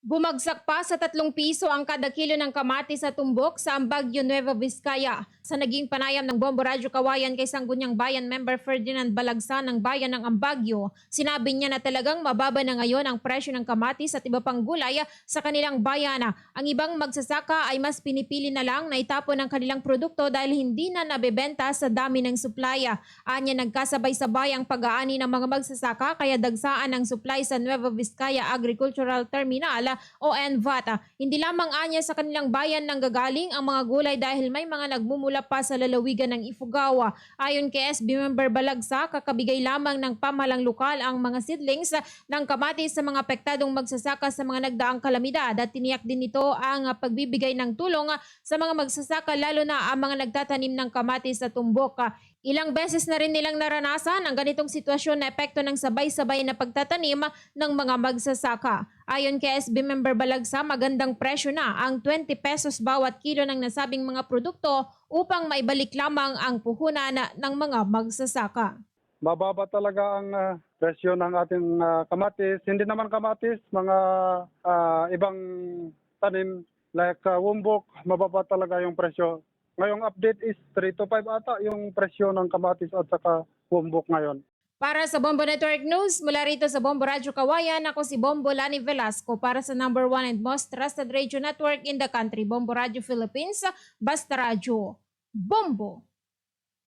Bumagsak pa sa 3 piso ang kada kilo ng kamatis sa tumbok sa Ambagyo Nueva Vizcaya. Sa naging panayam ng Bombo Radyo Kawayan kay Sangguniang Bayan Member Ferdinand Balagsa ng Bayan ng Ambagyo, sinabi niya na talagang mababa na ngayon ang presyo ng kamatis at iba pang gulay sa kanilang bayan. Ang ibang magsasaka ay mas pinipili na lang na itapon ang kanilang produkto dahil hindi na nabebenta sa dami ng supply. Anya nagkasabay-sabay ang pag-aani ng mga magsasaka kaya dagsaan ang supply sa Nueva Vizcaya Agricultural Terminal o NVAT. Hindi lamang anya sa kanilang bayan nang gagaling ang mga gulay dahil may mga nagmumula pa sa lalawigan ng Ifugao. Ayon kay SB member Balagsa, kakabigay lamang ng pamalang lokal ang mga seedlings ng kamatis sa mga apektadong magsasaka sa mga nagdaang kalamidad at tiniyak din nito ang pagbibigay ng tulong sa mga magsasaka lalo na ang mga nagtatanim ng kamatis sa tumbok. Ilang beses na rin nilang naranasan ang ganitong sitwasyon na epekto ng sabay-sabay na pagtatanim ng mga magsasaka. Ayon kay SB member Balagsa, magandang presyo na ang 20 pesos bawat kilo ng nasabing mga produkto upang maibalik lamang ang puhunan ng mga magsasaka. Mababa talaga ang ah, presyo ng ating ah, kamatis. Hindi naman kamatis, mga ah, ibang tanim like uh, wumbok, mababa talaga yung presyo. Ngayong update is 3 to 5 ata yung presyo ng kamatis at saka wumbok ngayon. Para sa Bombo Network News, mula rito sa Bombo Radyo Kawayan, ako si Bombo Lani Velasco para sa number one and most trusted radio network in the country, Bombo Radio Philippines, Basta Radio. Bombo!